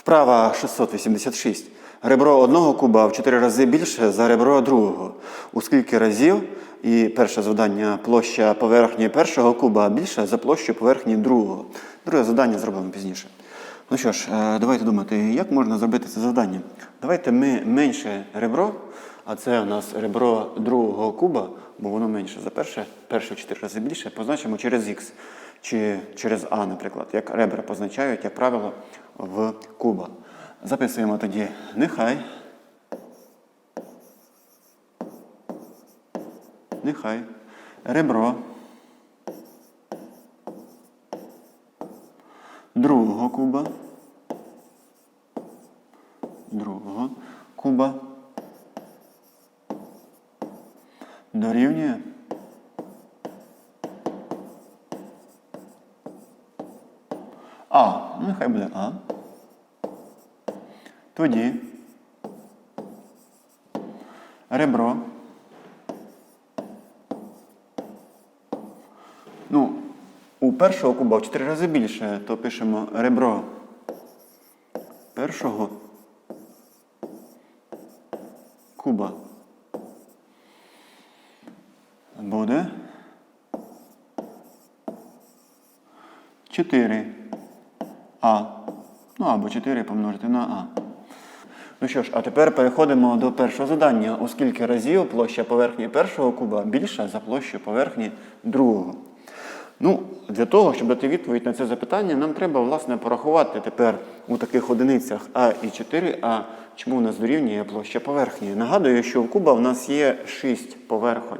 Вправа 686. Ребро одного куба в 4 рази більше за ребро другого. У скільки разів і перше завдання площа поверхні першого куба більша за площу поверхні другого. Друге завдання зробимо пізніше. Ну що ж, е, давайте думати, як можна зробити це завдання. Давайте ми менше ребро, а це у нас ребро другого куба, бо воно менше за перше, перше в 4 рази більше, позначимо через х чи через А, наприклад, як ребра позначають, як правило, в куба. Записуємо тоді нехай. Нехай ребро другого куба. Другого куба дорівнює А. Ну, нехай буде А. Тоді ребро. Ну, у першого куба в 4 рази більше, то пишемо ребро першого куба. Буде 4 А. Ну або 4 помножити на А. Ну що ж, а тепер переходимо до першого завдання, оскільки разів площа поверхні першого куба більша за площу поверхні другого. Ну, для того, щоб дати відповідь на це запитання, нам треба, власне, порахувати тепер у таких одиницях А і 4А, чому у нас дорівнює площа поверхні. Нагадую, що в куба в нас є 6 поверхонь.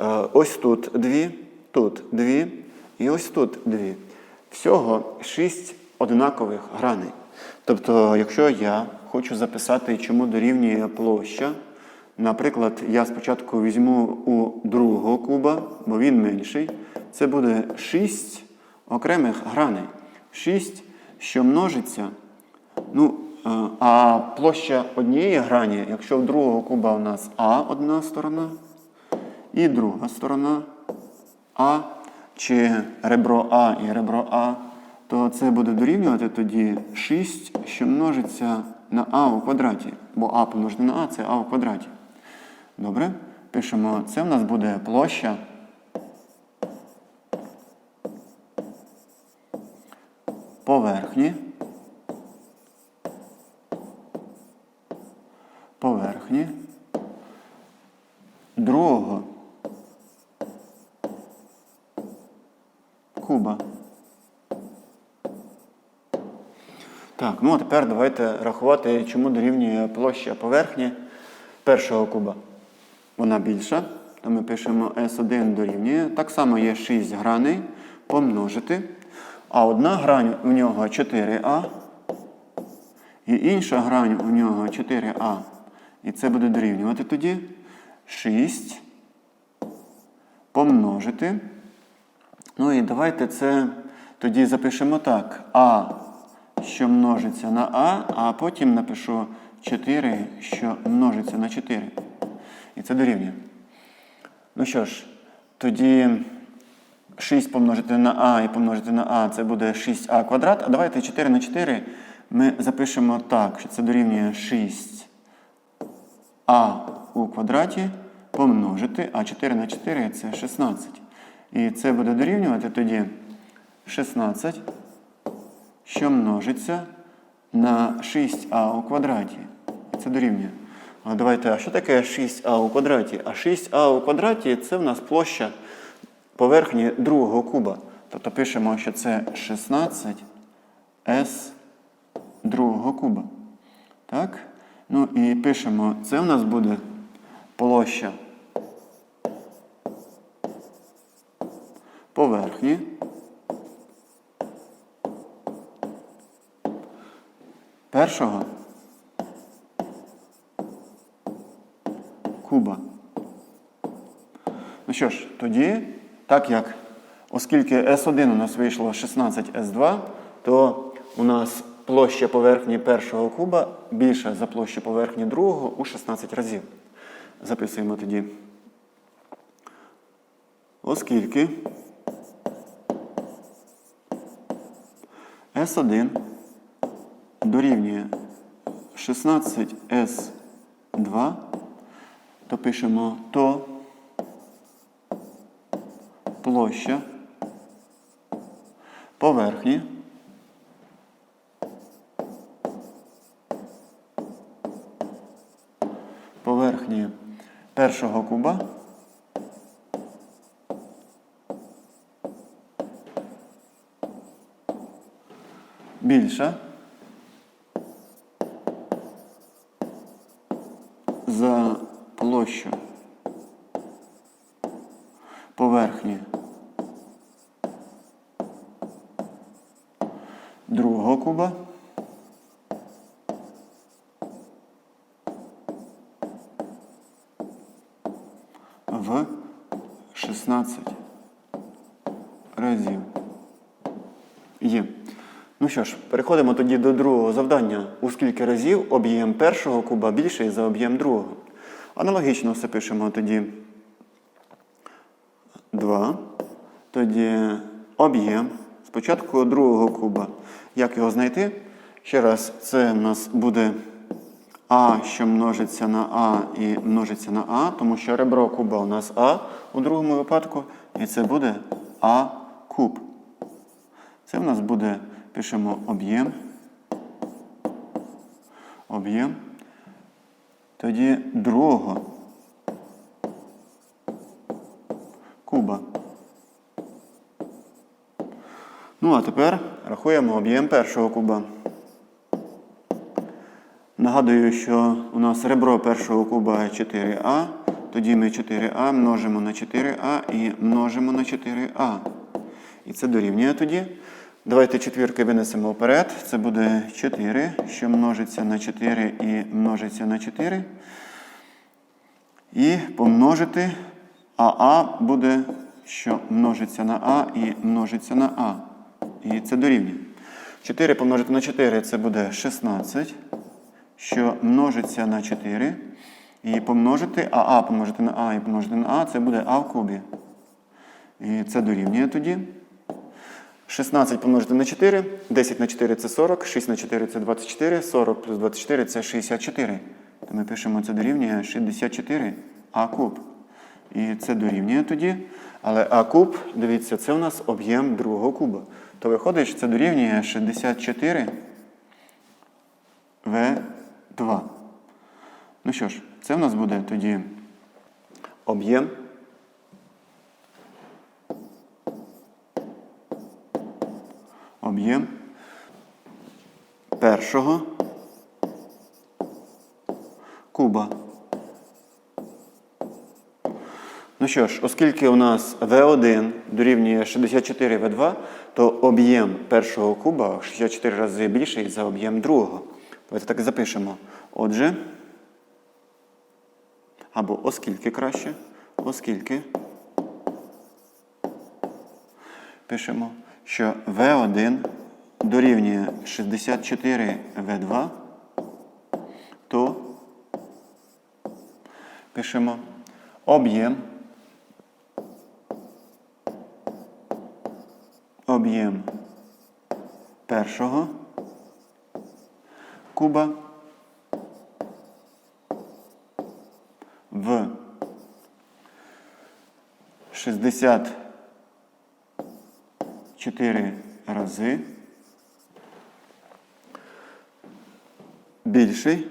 Е, Ось тут дві, тут дві і ось тут дві. Всього 6 однакових граней. Тобто, якщо я хочу записати, чому дорівнює площа, наприклад, я спочатку візьму у другого куба, бо він менший, це буде 6 окремих граней. 6, що множиться. Ну, е, а площа однієї грані, якщо в другого куба у нас А одна сторона, і друга сторона А, чи ребро А і ребро А, то це буде дорівнювати тоді 6, що множиться на А у квадраті. Бо А помножити на А це А у квадраті. Добре? Пишемо, це в нас буде площа. Поверхні. Другого куба. Так, ну а тепер давайте рахувати, чому дорівнює площа поверхні першого куба. Вона більша, то ми пишемо S1 дорівнює. Так само є 6 граней помножити. А одна грань у нього 4А, і інша грань у нього 4А. І це буде дорівнювати тоді 6 помножити. Ну і давайте це тоді запишемо так. А, що множиться на А, а потім напишу 4, що множиться на 4. І це дорівнює. Ну що ж, тоді 6 помножити на А і помножити на А це буде 6А квадрат. А давайте 4 на 4 ми запишемо так, що це дорівнює 6А у квадраті помножити, а 4 на 4 це 16. І це буде дорівнювати тоді 16, що множиться на 6а у квадраті. Це дорівнює. Давайте, а що таке 6а у квадраті? А 6а у квадраті це в нас площа поверхні другого куба. Тобто пишемо, що це 16 с другого куба. Так? Ну і пишемо, це в нас буде площа поверхні. Першого куба. Ну що ж, тоді, так як, оскільки S1 у нас вийшло 16S2, то у нас площа поверхні першого куба більша за площу поверхні другого у 16 разів. Записуємо тоді. Оскільки S1 дорівнює 16С2, то пишемо то площа поверхні поверхні першого куба більша за площу поверхні другого куба в 16 разів. Є. Ну що ж, переходимо тоді до другого завдання. У скільки разів об'єм першого куба більший за об'єм другого. Аналогічно все пишемо тоді 2. Тоді об'єм. Спочатку другого куба. Як його знайти? Ще раз, це в нас буде А, що множиться на А і множиться на А, тому що ребро куба у нас А у другому випадку, і це буде А куб. Це в нас буде, пишемо об'єм. Об'єм. Тоді другого куба. Ну, а тепер рахуємо об'єм першого куба. Нагадую, що у нас ребро першого куба 4А. Тоді ми 4А множимо на 4А і множимо на 4А. І це дорівнює тоді. Давайте четвірки винесемо вперед. Це буде 4, що множиться на 4 і множиться на 4. І помножити АА буде, що множиться на А і множиться на А. І це дорівнює. 4 помножити на 4 це буде 16, що множиться на 4. І помножити АА помножити на А і помножити на А це буде А в кубі. І це дорівнює тоді. 16 помножити на 4, 10 на 4 це 40, 6 на 4 це 24, 40 плюс 24 це 64. То ми пишемо це дорівнює 64 А куб. І це дорівнює тоді. Але А куб, дивіться, це у нас об'єм другого куба. То виходить, що це дорівнює 64 В2. Ну що ж, це у нас буде тоді. Об'єм першого куба. Ну що ж, оскільки у нас V1 дорівнює 64 V2, то об'єм першого куба 64 рази більший за об'єм другого. Давайте так і запишемо. Отже, або оскільки краще, оскільки пишемо, що V1 дорівнює 64 V2, то пишемо об'єм об'єм першого куба в 64 рази більший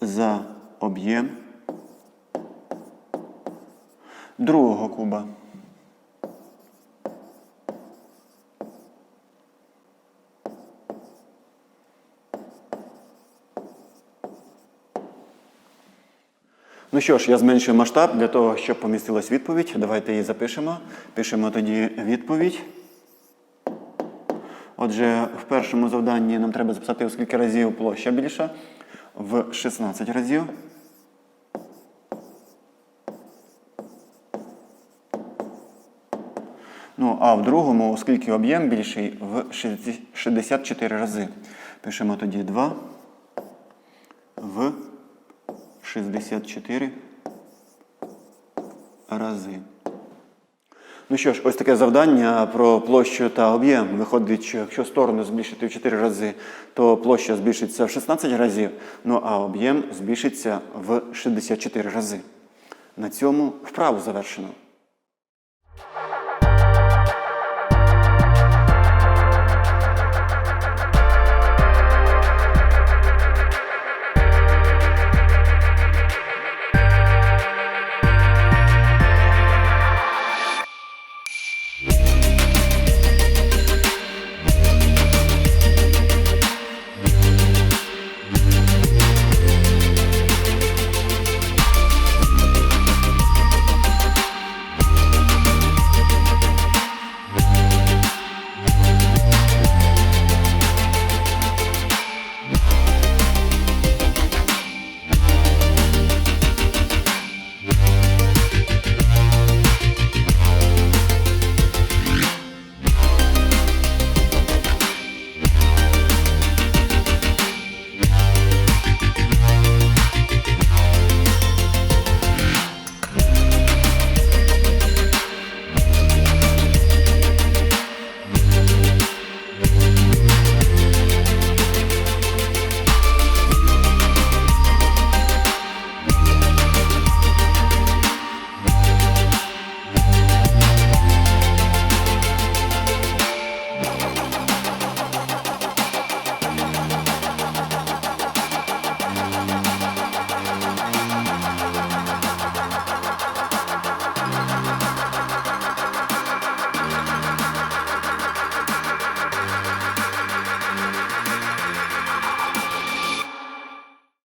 за об'єм другого куба. Ну що ж, я зменшую масштаб для того, щоб помістилась відповідь. Давайте її запишемо. Пишемо тоді відповідь. Отже, в першому завданні нам треба записати, у скільки разів площа більша. В 16 разів. Ну, а в другому, оскільки об'єм більший, в 64 рази. Пишемо тоді 2 в 64 рази. Ну що ж, ось таке завдання про площу та об'єм. Виходить, що якщо сторону збільшити в 4 рази, то площа збільшиться в 16 разів, ну а об'єм збільшиться в 64 рази. На цьому вправу завершено.